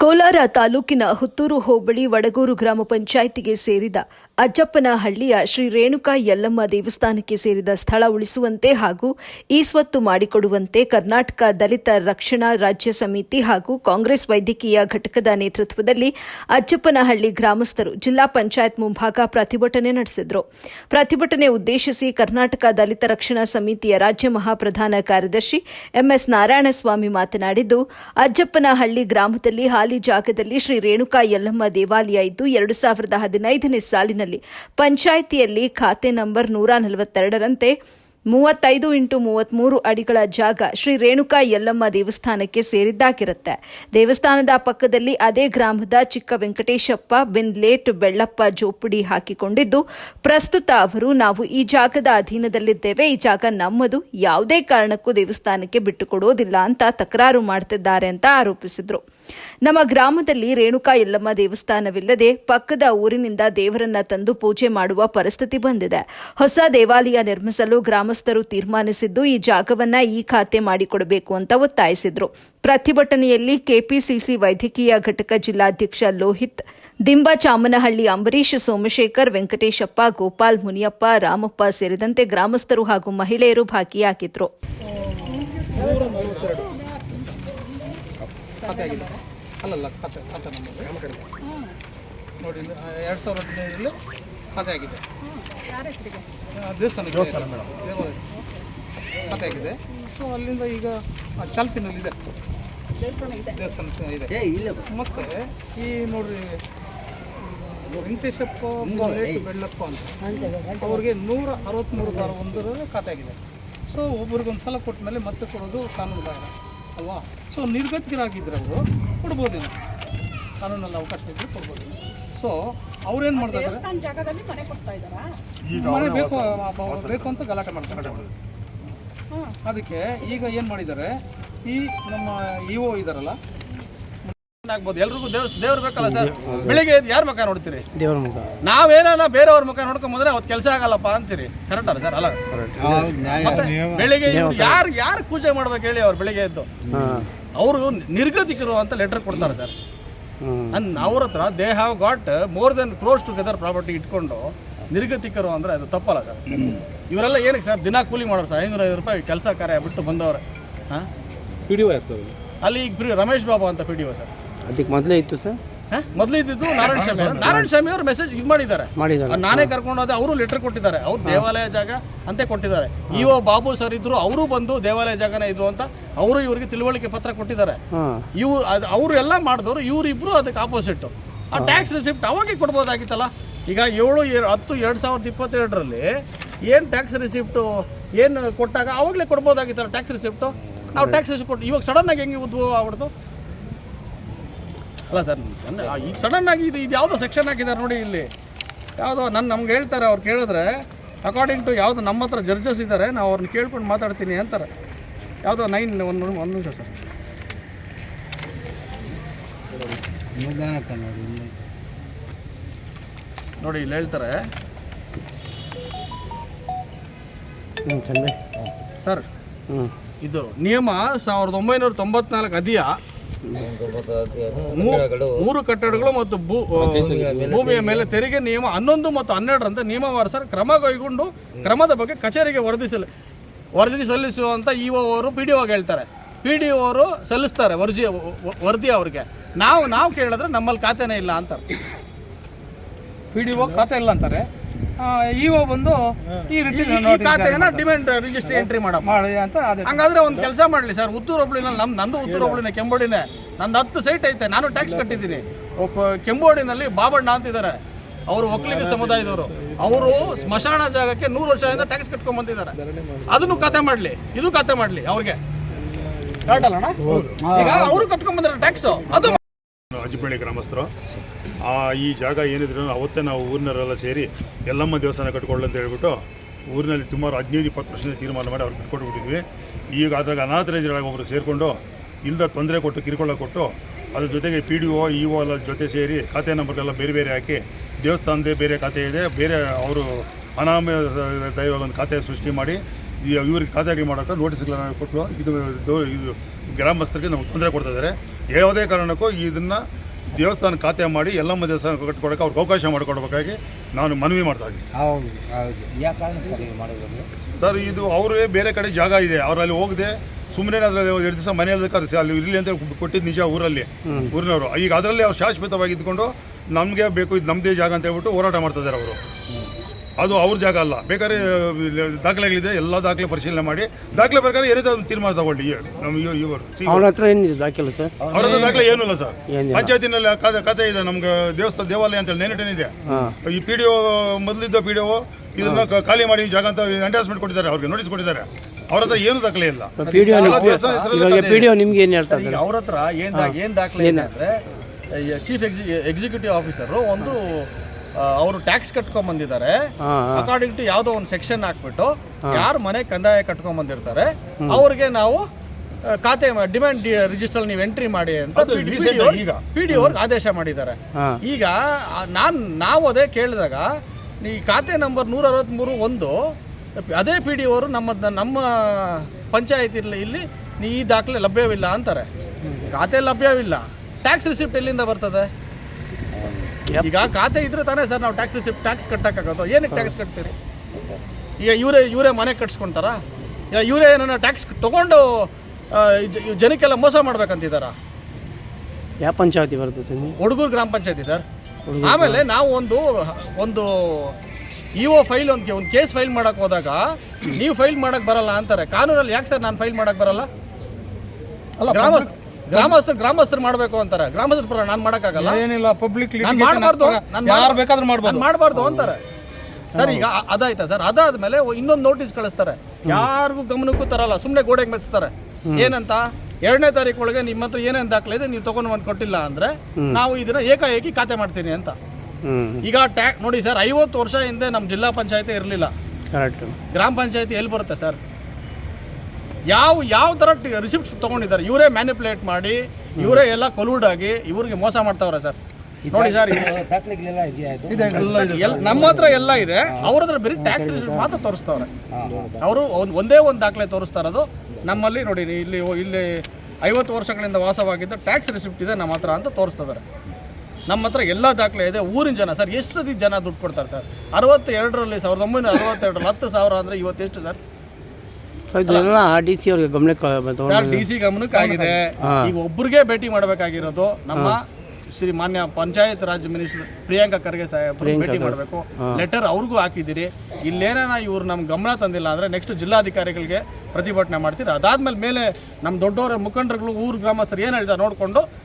ಕೋಲಾರ ತಾಲೂಕಿನ ಹುತ್ತೂರು ಹೋಬಳಿ ವಡಗೂರು ಗ್ರಾಮ ಪಂಚಾಯಿತಿಗೆ ಸೇರಿದ ಅಜ್ಜಪ್ಪನಹಳ್ಳಿಯ ಶ್ರೀ ರೇಣುಕಾ ಯಲ್ಲಮ್ಮ ದೇವಸ್ಥಾನಕ್ಕೆ ಸೇರಿದ ಸ್ಥಳ ಉಳಿಸುವಂತೆ ಹಾಗೂ ಈ ಸ್ವತ್ತು ಮಾಡಿಕೊಡುವಂತೆ ಕರ್ನಾಟಕ ದಲಿತ ರಕ್ಷಣಾ ರಾಜ್ಯ ಸಮಿತಿ ಹಾಗೂ ಕಾಂಗ್ರೆಸ್ ವೈದ್ಯಕೀಯ ಘಟಕದ ನೇತೃತ್ವದಲ್ಲಿ ಅಜ್ಜಪ್ಪನಹಳ್ಳಿ ಗ್ರಾಮಸ್ಥರು ಜಿಲ್ಲಾ ಪಂಚಾಯತ್ ಮುಂಭಾಗ ಪ್ರತಿಭಟನೆ ನಡೆಸಿದರು. ಪ್ರತಿಭಟನೆ ಉದ್ದೇಶಿಸಿ ಕರ್ನಾಟಕ ದಲಿತ ರಕ್ಷಣಾ ಸಮಿತಿಯ ರಾಜ್ಯ ಮಹಾಪ್ರಧಾನ ಕಾರ್ಯದರ್ಶಿ ಎಂಎಸ್ ನಾರಾಯಣಸ್ವಾಮಿ ಮಾತನಾಡಿದ್ದು, ಅಜ್ಜಪ್ಪನಹಳ್ಳಿ ಗ್ರಾಮದಲ್ಲಿ ಹಾಲಿ ಜಾಗದಲ್ಲಿ ಶ್ರೀ ರೇಣುಕಾ ಯಲ್ಲಮ್ಮ ದೇವಾಲಯ ಇದ್ದು ಎರಡು ಸಾವಿರದ ಹದಿನೈದನೇ ಸಾಲಿನಲ್ಲಿ ಪಂಚಾಯಿತಿಯಲ್ಲಿ ಖಾತೆ ನಂಬರ್ ನೂರ ನಲವತ್ತೆರಡರಂತೆ ಮೂವತ್ತೈದು ಇಂಟು ಮೂವತ್ಮೂರು ಅಡಿಗಳ ಜಾಗ ಶ್ರೀ ರೇಣುಕಾ ಯಲ್ಲಮ್ಮ ದೇವಸ್ಥಾನಕ್ಕೆ ಸೇರಿದ್ದಾಗಿರುತ್ತೆ. ದೇವಸ್ಥಾನದ ಪಕ್ಕದಲ್ಲಿ ಅದೇ ಗ್ರಾಮದ ಚಿಕ್ಕ ವೆಂಕಟೇಶಪ್ಪ ಬಿನ್ಲೇಟ್ ಬೆಳ್ಳಪ್ಪ ಜೋಪಡಿ ಹಾಕಿಕೊಂಡಿದ್ದು, ಪ್ರಸ್ತುತ ಅವರು ನಾವು ಈ ಜಾಗದ ಅಧೀನದಲ್ಲಿದ್ದೇವೆ, ಈ ಜಾಗ ನಮ್ಮದು, ಯಾವುದೇ ಕಾರಣಕ್ಕೂ ದೇವಸ್ಥಾನಕ್ಕೆ ಬಿಟ್ಟುಕೊಡೋದಿಲ್ಲ ಅಂತ ತಕರಾರು ಮಾಡ್ತಿದ್ದಾರೆ ಅಂತ ಆರೋಪಿಸಿದ್ರು. ನಮ್ಮ ಗ್ರಾಮದಲ್ಲಿ ರೇಣುಕಾ ಯಲ್ಲಮ್ಮ ದೇವಸ್ಥಾನವಿಲ್ಲದೆ ಪಕ್ಕದ ಊರಿನಿಂದ ದೇವರನ್ನ ತಂದು ಪೂಜೆ ಮಾಡುವ ಪರಿಸ್ಥಿತಿ ಬಂದಿದೆ. ಹೊಸ ದೇವಾಲಯ ನಿರ್ಮಿಸಲು ಗ್ರಾಮಸ್ಥರು ತೀರ್ಮಾನಿಸಿದ್ದು ಈ ಜಾಗವನ್ನ ಈ ಖಾತೆ ಮಾಡಿಕೊಡಬೇಕು ಅಂತ ಒತ್ತಾಯಿಸಿದ್ರು. ಪ್ರತಿಭಟನೆಯಲ್ಲಿ ಕೆಪಿಸಿಸಿ ವೈದ್ಯಕೀಯ ಘಟಕ ಜಿಲ್ಲಾಧ್ಯಕ್ಷ ಲೋಹಿತ್ ದಿಂಬ ಚಾಮನಹಳ್ಳಿ ಅಂಬರೀಶ್ ಸೋಮಶೇಖರ್, ವೆಂಕಟೇಶಪ್ಪ, ಗೋಪಾಲ್ ಮುನಿಯಪ್ಪ, ರಾಮಪ್ಪ ಸೇರಿದಂತೆ ಗ್ರಾಮಸ್ಥರು ಹಾಗೂ ಮಹಿಳೆಯರು ಭಾಗಿಯಾಗಿದ್ರು. ಖಾತೆ ಆಗಿದೆ. ಅಲ್ಲಲ್ಲ ಖಾತೆ ಖಾತೆ ನಂಬರ್ ನೋಡಿ ಎರಡು ಸಾವಿರದ ಹದಿನೈದರಲ್ಲಿ ಖಾತೆ ಆಗಿದೆ. ದೇವಸ್ಥಾನ ದೇವಸ್ಥಾನ ಮೇಡಮ್. ದೇವಾಲಯ. ಖಾತೆ ಆಗಿದೆ. ಸೊ ಅಲ್ಲಿಂದ ಈಗ ಆ, ಚಾಲ್ತಿನಲ್ಲಿದೆ ದೇವಸ್ಥಾನ ಇದೆ. ಮತ್ತೆ ಈ ನೋಡ್ರಿ ವೆಂಕಟೇಶಪ್ಪ ಬೆಳ್ಳಪ್ಪ ಅಂತ. ಅವ್ರಿಗೆ ನೂರ ಅರವತ್ತ್ಮೂರು ಬಾರ ಒಂದರಲ್ಲಿ ಖಾತೆ ಆಗಿದೆ. ಸೊ ಒಬ್ರಿಗೆ ಒಂದು ಸಲ ಕೊಟ್ಟ ಮೇಲೆ ಮತ್ತೆ ಕೊಡೋದು ಕಾನೂನು ಬಾರ ಅಲ್ವಾ? ಸೊ ನಿರ್ಗತಿಕರಾಗಿದ್ದರೆ ಅವರು ಕೊಡ್ಬೋದೇನೋ. ಕಾನೂನಲ್ಲಿ ಅವಕಾಶ ಇದ್ದರೆ ಕೊಡ್ಬೋದೇನೋ. ಸೊ ಅವ್ರೇನು ಮಾಡ್ತಾರೆ? ಇದ್ದಾರೆ ದೇವಸ್ಥಾನ ಜಾಗದಲ್ಲಿ ಮನೆ ಕೊಡ್ತಾ ಇದ್ದಾರಾ? ಮನೆ ಬೇಕು ಬೇಕು ಅಂತ ಗಲಾಟೆ ಮಾಡ್ತಾರೆ. ಅದಕ್ಕೆ ಈಗ ಏನು ಮಾಡಿದ್ದಾರೆ? ಈ ನಮ್ಮ ಇ ಒ ಇದಾರಲ್ಲ ಆಗ್ಬೋದು. ಎಲ್ರಿಗೂ ದೇವ್ರ ದೇವ್ರು ಬೇಕಲ್ಲ ಸರ್? ಬೆಳಿಗ್ಗೆ ಎದ್ದು ಯಾರ ಮುಖ ನೋಡ್ತೀರಿ? ದೇವ್ರ ಮುಖ. ನಾವೇನ ಬೇರೆಯವ್ರ ಮುಖ ನೋಡ್ಕೊಂಡ್ ಬಂದ್ರೆ ಅವತ್ತು ಕೆಲಸ ಆಗಲ್ಲಪ್ಪ ಅಂತೀರಿ. ಕರೆಕ್ಟ್ ಅಲ್ಲ ಸರ್? ಅಲ್ಲ? ಬೆಳಿಗ್ಗೆ ಯಾರು ಯಾರು ಪೂಜೆ ಮಾಡ್ಬೇಕು ಹೇಳಿ ಅವ್ರು ಬೆಳಿಗ್ಗೆ ಎದ್ದು? ಅವರು ನಿರ್ಗತಿಕರು ಅಂತ ಲೆಟರ್ ಕೊಡ್ತಾರೆ ಸರ್. ಅನ್ ಅವ್ರ ಹತ್ರ they have got more than crores together property ಇಟ್ಕೊಂಡು ನಿರ್ಗತಿಕರು ಅಂದ್ರೆ ಅದು ತಪ್ಪಲ್ಲ ಸರ್. ಇವರೆಲ್ಲ ಏನಕ್ಕೆ ಸರ್ ದಿನ ಕೂಲಿ ಮಾಡೋರು ಸರ್? ಐನೂರ ಐದು ರೂಪಾಯಿ ಕೆಲಸ ಕಾರ್ಯ ಬಿಟ್ಟು ಬಂದವ್ರೆ. ಹಾಂ? ಪಿ ಡಿ ಸರ್ ಅಲ್ಲಿ ಈಗ ರಮೇಶ್ ಬಾಬು ಅಂತ ಪಿ ಡಿ ಸರ್. ಅದಕ್ಕೆ ಮೊದಲೇ ಇತ್ತು ಸರ್? ಹಾಂ? ಮೊದಲು ಇದ್ದಿದ್ದು ನಾರಾಯಣ ಸ್ವಾಮಿ ಅವರು. ನಾರಾಯಣ ಸ್ವಾಮಿ ಅವರು ಮೆಸೇಜ್ ಇದು ಮಾಡಿದ್ದಾರೆ. ಮಾಡಿದ್ದಾರೆ. ನಾನೇ ಕರ್ಕೊಂಡು ಹೋದೆ ಅವರು ಲೆಟರ್ ಕೊಟ್ಟಿದ್ದಾರೆ. ಅವ್ರು ದೇವಾಲಯ ಜಾಗ ಅಂತೆ ಕೊಟ್ಟಿದ್ದಾರೆ. ಇಒ ಬಾಬು ಸರ್ ಇದ್ರು ಅವರು ಬಂದು ದೇವಾಲಯ ಜಾಗನೇ ಇದು ಅಂತ ಅವರು ಇವರಿಗೆ ತಿಳುವಳಿಕೆ ಪತ್ರ ಕೊಟ್ಟಿದ್ದಾರೆ. ಹಾಂ. ಇವು ಅದು ಅವರು ಎಲ್ಲ ಮಾಡಿದವರು ಇವರಿಬ್ರು ಅದಕ್ಕೆ ಆಪೋಸಿಟ್ ಆ ಟ್ಯಾಕ್ಸ್ ರಿಸಿಪ್ಟ್ ಅವಾಗೆ ಕೊಡ್ಬೋದಾಗಿತ್ತಲ್ಲ? ಈಗ ಏಳು ಹತ್ತು ಎರಡು ಸಾವಿರದ ಇಪ್ಪತ್ತೆರಡರಲ್ಲಿ ಏನು ಟ್ಯಾಕ್ಸ್ ರಿಸಿಪ್ಟು ಏನು ಕೊಟ್ಟಾಗ ಅವಾಗಲೇ ಕೊಡ್ಬೋದಾಗಿತ್ತಲ್ಲ ಟ್ಯಾಕ್ಸ್ ರಿಸಿಪ್ಟು ನಾವು ಟ್ಯಾಕ್ಸ್ ರಿಸಿಪ್ಟ್ ಕೊಟ್ಟು ಇವಾಗ ಸಡನ್ನಾಗಿ ಹೆಂಗೆ ಉದ್ಭವ ಆಗ್ಬಿಡ್ತು? ಅಲ್ಲ ಸರ್ ಅಂದ್ರೆ ಈಗ ಸಡನ್ ಆಗಿ ಇದು ಇದು ಯಾವುದೋ ಸೆಕ್ಷನ್ ಹಾಕಿದ್ದಾರೆ ನೋಡಿ ಇಲ್ಲಿ. ಯಾವುದೋ ನನ್ನ ನಮ್ಗೆ ಹೇಳ್ತಾರೆ ಅವ್ರು ಕೇಳಿದ್ರೆ ಅಕಾರ್ಡಿಂಗ್ ಟು ಯಾವುದು ನಮ್ಮ ಹತ್ರ ಜಡ್ಜಸ್ ಇದ್ದಾರೆ ನಾವು ಅವ್ರನ್ನ ಕೇಳ್ಕೊಂಡು ಮಾತಾಡ್ತೀನಿ ಅಂತಾರೆ. ಯಾವುದೋ ನೈನ್ ಒಂದು ಒಂದು ನಿಮಿಷ ಸರ್. ನೋಡಿ ಇಲ್ಲಿ ಹೇಳ್ತಾರೆ. ಸರ್ ಹ್ಞೂ ಇದು ನಿಯಮ ಸಾವಿರದ ಒಂಬೈನೂರ ತೊಂಬತ್ನಾಲ್ಕು ಅಧಿಯ ಮೂ- ಮೂರು ಕಟ್ಟಡಗಳು ಮತ್ತು ಭೂ- ಭೂಮಿಯ ಮೇಲೆ ತೆರಿಗೆ. ನಿಯಮ ಹನ್ನೊಂದು ಮತ್ತು ಹನ್ನೆರಡರಂತೆ ನಿಯಮವಾರ ಕ್ರಮ ಕೈಗೊಂಡು ಕ್ರಮದ ಬಗ್ಗೆ ಕಚೇರಿಗೆ ವರದಿ ಸಲ್ಲಿ ವರದಿ ಸಲ್ಲಿಸುವಂತ ಇ ಅವರು ಪಿ ಡಿ ಹೇಳ್ತಾರೆ. ಪಿ ಡಿ ಅವರು ಸಲ್ಲಿಸ್ತಾರೆ ವರ್ಜಿ ವರದಿ ಅವ್ರಿಗೆ. ನಾವು ನಾವು ಕೇಳಿದ್ರೆ ನಮ್ಮಲ್ಲಿ ಖಾತೆನೇ ಇಲ್ಲ ಅಂತಾರೆ. ಪಿ ಡಿ ಒ ಖಾತೆ ಇಲ್ಲ ಅಂತಾರೆ. ಇ ಒ ಬಂದು ಈ ರೀತಿ ಖಾತೆಯನ್ನ ಡಿಮ್ಯಾಂಡ್ ರಿಜಿಸ್ಟ್ರಿ ಎಂಟ್ರಿ ಮಾಡಪ್ಪ ಮಾಡಿ ಅಂತ ಅದೇ ಹಂಗಾದ್ರೆ ಒಂದು ಕೆಲಸ ಮಾಡಲಿ ಸರ್. ಉತ್ತೂರು ಹುಬ್ಳಿನಲ್ಲಿ ನಮ್ ನಂದು ಉತ್ತೂರು ಹುಬ್ಳಿನೇ ಕೆಂಬೋಡಿನೇ. ನಂದು ಹತ್ತು ಸೈಟ್ ಐತೆ. ನಾನು ಟ್ಯಾಕ್ಸ್ ಕಟ್ಟಿದ್ದೀನಿ. ಒಬ್ಬ ಕೆಂಬೋಡಿನಲ್ಲಿ ಬಾಬಣ್ಣ ಅಂತಿದ್ದಾರೆ. ಅವರು ಒಕ್ಕಲಿಗ ಸಮುದಾಯದವರು. ಅವರು ಸ್ಮಶಾನ ಜಾಗಕ್ಕೆ ನೂರು ವರ್ಷದಿಂದ ಟ್ಯಾಕ್ಸ್ ಕಟ್ಕೊಂಡ್ ಬಂದಿದ್ದಾರೆ. ಅದನ್ನು ಖಾತೆ ಮಾಡ್ಲಿ. ಇದು ಖಾತೆ ಮಾಡ್ಲಿ ಅವ್ರಿಗೆ. ಅವರು ಕಟ್ಕೊಂಡ್ ಬಂದಿದ್ದಾರೆ ಟ್ಯಾಕ್ಸ್ ಅದು ಅಜ್ಜಿಪೇಟೆ ಗ್ರಾಮಸ್ಥರು ಆ ಈ ಜಾಗ ಏನಿದ್ರು ಅವತ್ತೇ ನಾವು ಊರಿನವರೆಲ್ಲ ಸೇರಿ ಎಲ್ಲಮ್ಮ ದೇವಸ್ಥಾನ ಕಟ್ಕೊಳ್ಳಿ ಅಂತ ಹೇಳ್ಬಿಟ್ಟು ಊರಿನಲ್ಲಿ ಸುಮಾರು ಹದಿನೈದು, ಇಪ್ಪತ್ತು ವರ್ಷದಿಂದ ತೀರ್ಮಾನ ಮಾಡಿ ಅವ್ರಿಗೆ ಕಟ್ಕೊಟ್ಬಿಟ್ಟಿದ್ವಿ. ಈಗ ಅದ್ರಾಗ ಅನಾಥರೇಜರಾಗಿ ಒಬ್ಬರು ಸೇರಿಕೊಂಡು ಇಲ್ಲದ ತೊಂದರೆ ಕೊಟ್ಟು, ಕಿರುಕುಳ ಕೊಟ್ಟು ಅದ್ರ ಜೊತೆಗೆ P D O E O ಎಲ್ಲ ಜೊತೆ ಸೇರಿ ಖಾತೆ ನಂಬರ್ಗೆಲ್ಲ ಬೇರೆ ಬೇರೆ ಹಾಕಿ ದೇವಸ್ಥಾನದೇ ಬೇರೆ ಖಾತೆ ಇದೆ. ಬೇರೆ ಅವರು ಅನಾಮ ದೈವ ಒಂದು ಖಾತೆ ಸೃಷ್ಟಿ ಮಾಡಿ ಇವ್ರಿಗೆ ಖಾತೆಗಳು ಮಾಡೋಕ್ಕೆ ನೋಟಿಸ್ಗಳನ್ನ ಕೊಟ್ಟು ಇದು ಇದು ಗ್ರಾಮಸ್ಥರಿಗೆ ನಮಗೆ ತೊಂದರೆ ಕೊಡ್ತಾ ಇದ್ದಾರೆ. ಯಾವುದೇ ಕಾರಣಕ್ಕೂ ಇದನ್ನು ದೇವಸ್ಥಾನ ಖಾತೆ ಮಾಡಿ ಎಲ್ಲಮ್ಮ ದೇವಸ್ಥಾನ ಕಟ್ಕೊಡೋಕೆ ಅವ್ರಿಗೆ ಅವಕಾಶ ಮಾಡಿಕೊಡ್ಬೇಕಾಗಿ ನಾನು ಮನವಿ ಮಾಡ್ತಾ ಇದ್ದೀನಿ. ಹೌದು ಹೌದು. ಯಾವ ಕಾರಣಕ್ಕೆ ಸರ್ ನೀವು ಮಾಡೋದು ಸರ್ ಇದು ಅವರೇ ಬೇರೆ ಕಡೆ ಜಾಗ ಇದೆ. ಅವರಲ್ಲಿ ಹೋಗದೆ ಸುಮ್ಮನೆ ಅದರಲ್ಲಿ ಎರಡು ದಿವಸ ಮನೆಯಲ್ಲಿ ಕರೆಸಿ ಅಲ್ಲಿ ಇರಲಿ ಅಂತ ಕೊಟ್ಟಿದ್ದು ನಿಜ ಊರಲ್ಲಿ ಊರಿನವರು. ಈಗ ಅದರಲ್ಲಿ ಅವ್ರು ಶಾಶ್ವತವಾಗಿ ಇದ್ಕೊಂಡು ನಮಗೆ ಬೇಕು ಇದು ನಮ್ಮದೇ ಜಾಗ ಅಂತ ಹೇಳ್ಬಿಟ್ಟು ಹೋರಾಟ ಮಾಡ್ತಾ ಇದ್ದಾರೆ ಅವರು. ಅದು ಅವ್ರ ಜಾಗ ಅಲ್ಲ. ಬೇಕಾದ್ರೆ ದಾಖಲೆಗಳಿದೆ ಎಲ್ಲ ದಾಖಲೆ ಪರಿಶೀಲನೆ ಮಾಡಿ. ದಾಖಲೆ ಪ್ರಕಾರ ಏನಿದೆ ಅದನ್ನು ತೀರ್ಮಾನ ತಗೊಳ್ಳಿ ಈ- ನಮ್ಮ ಇವ- ಇವರು ಸಿ ಅವನ ಹತ್ರ ಏನಿದೆ ದಾಖಲೆ ಸರ್? ಅವ್ರ ಹತ್ರ ದಾಖಲೆ ಏನೂ ಇಲ್ಲ ಸರ್. ಏನಿಲ್ಲ. ಪಂಚಾಯತಿನಲ್ಲಿ ಕಥೆ ಖಾತೆ ಇದೆ ನಮ್ಗೆ ದೇವಸ್ಥಾನ ದೇವಾಲಯ ಅಂತ ನೇನಟೇನಿದೆ ಹಾಂ. ಈ ಪಿ ಡಿ ಒ ಮೊದಲಿದ್ದ ಪಿ ಡಿ ಒ ಇದನ್ನ ಕ- ಖಾಲಿ ಮಾಡಿ ಜಾಗ ಅಂತ ಅಂಡರ್ಸ್ಮೆಂಟ್ ಕೊಟ್ಟಿದ್ದಾರೆ ಅವ್ರಿಗೆ ನೋಟಿಸ್ ಕೊಟ್ಟಿದ್ದಾರೆ. ಅವ್ರ ಹತ್ರ ಏನು ದಾಖಲೆ ಇಲ್ಲ. ಪಿ ಡಿ ಒ ಎಲ್ಲ ದೇವಸ್ಥಾನ ಹೆಸರಲ್ಲಿ ಇವಾಗ ಪಿ ಡಿ ಒ ನಿಮ್ಗೆ ಏನು ಹೇಳ್ತಾ ಈಗ ಇದ್ದಾರೆ? ಅವ್ರ ಹತ್ರ ಏನ್ ದಾ- ಏನ್ ದಾಖಲೆ ಇದೆ ಅಂದ್ರೆ ಚೀಫ್ ಎಕ್ಸಿಕ್ಯೂಟಿವ್ ಆಫೀಸರ್ ಒಂದು ಅವರು ಟ್ಯಾಕ್ಸ್ ಕಟ್ಕೊಂಡ್ ಬಂದಿದ್ದಾರೆ. ಅಕಾರ್ಡಿಂಗ್ ಟು ಯಾವ್ದೋ ಒಂದು ಸೆಕ್ಷನ್ ಹಾಕ್ಬಿಟ್ಟು ಯಾರು ಮನೆ ಕಂದಾಯ ಕಟ್ಕೊಂಡ್ ಬಂದಿರ್ತಾರೆ ಅವ್ರಿಗೆ ನಾವು ಖಾತೆ ಡಿಮ್ಯಾಂಡ್ ರಿಜಿಸ್ಟರ್ ನೀವು ಎಂಟ್ರಿ ಮಾಡಿ ಅಂತ. ಪಿ ಡಿ ಅವ್ರಿಗೆ ಆದೇಶ ಮಾಡಿದ್ದಾರೆ. ಈಗ ನಾನ್ ನಾವು ಅದೇ ಕೇಳಿದಾಗ ಈ ಖಾತೆ ನಂಬರ್ ನೂರ ಅರವತ್ತ್ಮೂರು ಒಂದು ಅದೇ ಪಿ ಡಿ ಅವರು ನಮ್ಮ ನಮ್ಮ ಪಂಚಾಯತ್ ಇಲ್ಲಿ ಇಲ್ಲಿ ಈ ದಾಖಲೆ ಲಭ್ಯವಿಲ್ಲ ಅಂತಾರೆ. ಖಾತೆ ಲಭ್ಯವಿಲ್ಲ. ಟ್ಯಾಕ್ಸ್ ರಿಸಿಪ್ಟ್ ಎಲ್ಲಿಂದ ಬರ್ತದೆ? ಈಗ ಖಾತೆ ಇದ್ರೆ ತಾನೇ ಸರ್ ನಾವು ಟ್ಯಾಕ್ಸ್ ಟ್ಯಾಕ್ಸ್ ಕಟ್ಟಕ್ಕಾಗೋದು ಏನಕ್ಕೆ ಟ್ಯಾಕ್ಸ್ ಕಟ್ತೀರಿ? ಈಗ ಇವರೇ ಇವರೇ ಮನೆ ಕಟ್ಸ್ಕೊಂತಾರ? ಈಗ ಇವರೇ ಏನೋ ಟ್ಯಾಕ್ಸ್ ತೊಗೊಂಡು ಜನಕ್ಕೆಲ್ಲ ಮೋಸ ಮಾಡ್ಬೇಕಂತಿದಾರ? ಯಾವ ಪಂಚಾಯತಿ ನೀವು? ಹುಡುಗರು ಗ್ರಾಮ ಪಂಚಾಯತಿ ಸರ್. ಆಮೇಲೆ ನಾವು ಒಂದು ಒಂದು ಇ ಒ ಫೈಲ್ ಒಂದು ಒಂದು ಕೇಸ್ ಫೈಲ್ ಮಾಡಕ್ ಹೋದಾಗ ನೀವು ಫೈಲ್ ಮಾಡಕ್ ಬರಲ್ಲ ಅಂತಾರೆ. ಕಾನೂನಲ್ಲಿ ಯಾಕೆ ಸರ್ ನಾನು ಫೈಲ್ ಮಾಡಕ್ ಬರಲ್ಲ? ಅಲ್ಲ ಗ್ರಾಮ ಗ್ರಾಮಸ್ಥರು ಗ್ರಾಮಸ್ಥರು ಮಾಡಬೇಕು ಅಂತಾರೆ. ಗ್ರಾಮಸ್ಥರ ಪರ ನಾನು ಮಾಡಕ್ಕಾಗಲ್ಲ. ಏನಿಲ್ಲ ಪಬ್ಲಿಕ್ ನಾನು ಮಾಡಬಾರ್ದು ನಾನು ಯಾರು ಬೇಕಾದ್ರೂ ಮಾಡ್ಬೋದು. ಮಾಡಬಾರ್ದು ಅಂತಾರೆ. ಸರ್ ಈಗ ಅದಾಯ್ತಾ ಸರ್? ಅದಾದ್ಮೇಲೆ ಇನ್ನೊಂದು ನೋಟಿಸ್ ಕಳಿಸ್ತಾರೆ. ಯಾರಿಗೂ ಗಮನಕ್ಕೂ ತರಲ್ಲ. ಸುಮ್ಮನೆ ಗೋಡೆಗೆ ಮೆಚ್ತಾರೆ. ಏನಂತ? ಎರಡನೇ ತಾರೀಕು ಒಳಗೆ ನಿಮ್ಮ ಹತ್ರ ಏನೇನು ದಾಖಲೆ ಇದೆ ನೀವು ತಗೊಂಡು ಬಂದು ಕೊಟ್ಟಿಲ್ಲ ಅಂದ್ರೆ ನಾವು ಇದನ್ನ ಏಕಾಏಕಿ ಖಾತೆ ಮಾಡ್ತೀನಿ ಅಂತ. ಈಗ ಟ್ಯಾಕ್ ನೋಡಿ ಸರ್ ಐವತ್ತು ವರ್ಷ ಹಿಂದೆ ನಮ್ಮ ಜಿಲ್ಲಾ ಪಂಚಾಯತಿ ಇರಲಿಲ್ಲ. ಕರೆಕ್ಟು ಗ್ರಾಮ ಪಂಚಾಯತಿ ಎಲ್ಲಿ ಬರುತ್ತೆ ಸರ್? ಯಾವ ಯಾವ ಥರ ರಿಸಿಪ್ಟ್ಸ್ ತೊಗೊಂಡಿದ್ದಾರೆ ಇವರೇ ಮ್ಯಾನಿಪುಲೇಟ್ ಮಾಡಿ ಇವರೇ ಎಲ್ಲ ಕೊಲೂಡ್ ಆಗಿ ಇವ್ರಿಗೆ ಮೋಸ ಮಾಡ್ತಾವ್ರೆ ಸರ್. ನೋಡಿ ಸರ್ ನಮ್ಮ ಹತ್ರ ಎಲ್ಲ ಇದೆ. ಅವ್ರ ಹತ್ರ ಬರೀ ಟ್ಯಾಕ್ಸ್ ಮಾತ್ರ ತೋರಿಸ್ತಾವ್ರೆ. ಅವರು ಒಂದ್- ಒಂದೇ ಒಂದು ದಾಖಲೆ ತೋರಿಸ್ತಾ ಇರೋದು. ನಮ್ಮಲ್ಲಿ ನೋಡಿ ಇಲ್ಲಿ ಇಲ್ಲಿ ಐವತ್ತು ವರ್ಷಗಳಿಂದ ವಾಸವಾಗಿದ್ದು ಟ್ಯಾಕ್ಸ್ ರಿಸಿಪ್ಟ್ ಇದೆ ನಮ್ಮ ಹತ್ರ ಅಂತ ತೋರಿಸ್ತಾರೆ ನಮ್ಮ ಹತ್ರ ಎಲ್ಲ ದಾಖಲೆ ಇದೆ. ಊರಿನ ಜನ ಸರ್ ಎಷ್ಟು ಸತಿ ಜನ ದುಡ್ಡು ಕೊಡ್ತಾರೆ ಸರ್? ಅರವತ್ತೆರಡರಲ್ಲಿ ಸಾವಿರದ ಒಂಬೈನೂರ ಅರವತ್ತೆರಡರಲ್ಲಿ ಹತ್ತು ಸಾವಿರ ಅಂದರೆ ಇವತ್ತೆಷ್ಟು ಸರ್? ಇದೆಲ್ಲ ಡಿ ಸಿ ಅವ್ರಿಗೆ ಗಮನಕ್ಕೆ ಸರ್ ಡಿ ಸಿ ಗಮನಕ್ಕೆ ಆಗಿದೆ. ಈಗ ಒಬ್ಬರಿಗೆ ಭೇಟಿ ಮಾಡಬೇಕಾಗಿರೋದು ನಮ್ಮ ಶ್ರೀ ಮಾನ್ಯ ಪಂಚಾಯತ್ ರಾಜ್ ಮಿನಿಸ್ಟರ್ ಪ್ರಿಯಾಂಕಾ ಖರ್ಗೆ ಸಾಹೇಬ್ ಭೇಟಿ ಮಾಡಬೇಕು. ಲೆಟರ್ ಅವ್ರಿಗೂ ಹಾಕಿದ್ದೀರಿ. ಇಲ್ಲೇನ ಇವ್ರು ನಮ್ಮ ಗಮನ ತಂದಿಲ್ಲ ಅಂದ್ರೆ ನೆಕ್ಸ್ಟ್ ಜಿಲ್ಲಾಧಿಕಾರಿಗಳಿಗೆ ಪ್ರತಿಭಟನೆ ಮಾಡ್ತೀರಿ? ಅದಾದ್ಮೇಲೆ ಮೇಲೆ ನಮ್ಮ ದೊಡ್ಡವರ ಮುಖಂಡರುಗಳು ಊರು ಗ್ರಾಮಸ್ಥರು ಏನು ಹೇಳ್ತಾರೆ ನೋಡಿಕೊಂಡು